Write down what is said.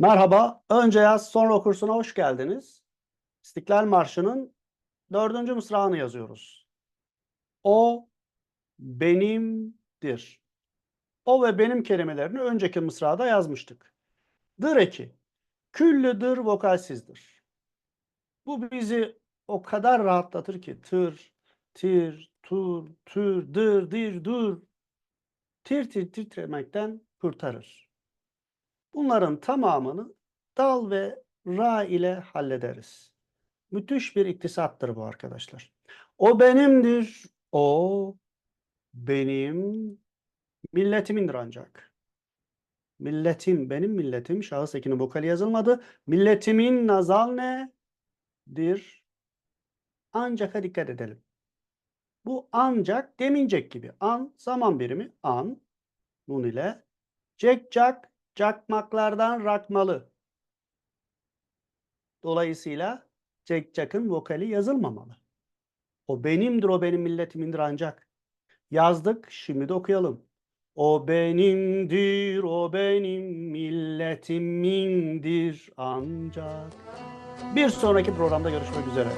Merhaba, önce yaz sonra okursuna hoş geldiniz. İstiklal Marşı'nın dördüncü mısrağını yazıyoruz. O benimdir. O ve benim kelimelerini önceki mısrada yazmıştık. Dır eki, küllüdür vokalsizdir. Bu bizi o kadar rahatlatır ki tır, tir, tur, tür, dır, dir, dur. Tir tir titremekten kurtarır. Bunların tamamını dal ve ra ile hallederiz. Müthiş bir iktisattır bu arkadaşlar. O benimdir. O benim milletimindir ancak. Milletim, benim milletim. Şahıs ekinin vokali yazılmadı. Milletimin nazal nedir? Ancak'a dikkat edelim. Bu ancak demincek gibi. An zaman birimi an nun ile cek cak cakmaklardan rakmalı. Dolayısıyla cek cakın vokali yazılmamalı. O benimdir, o benim milletimindir ancak. Yazdık, şimdi de okuyalım. O benimdir, o benim milletimindir ancak. Bir sonraki programda görüşmek üzere.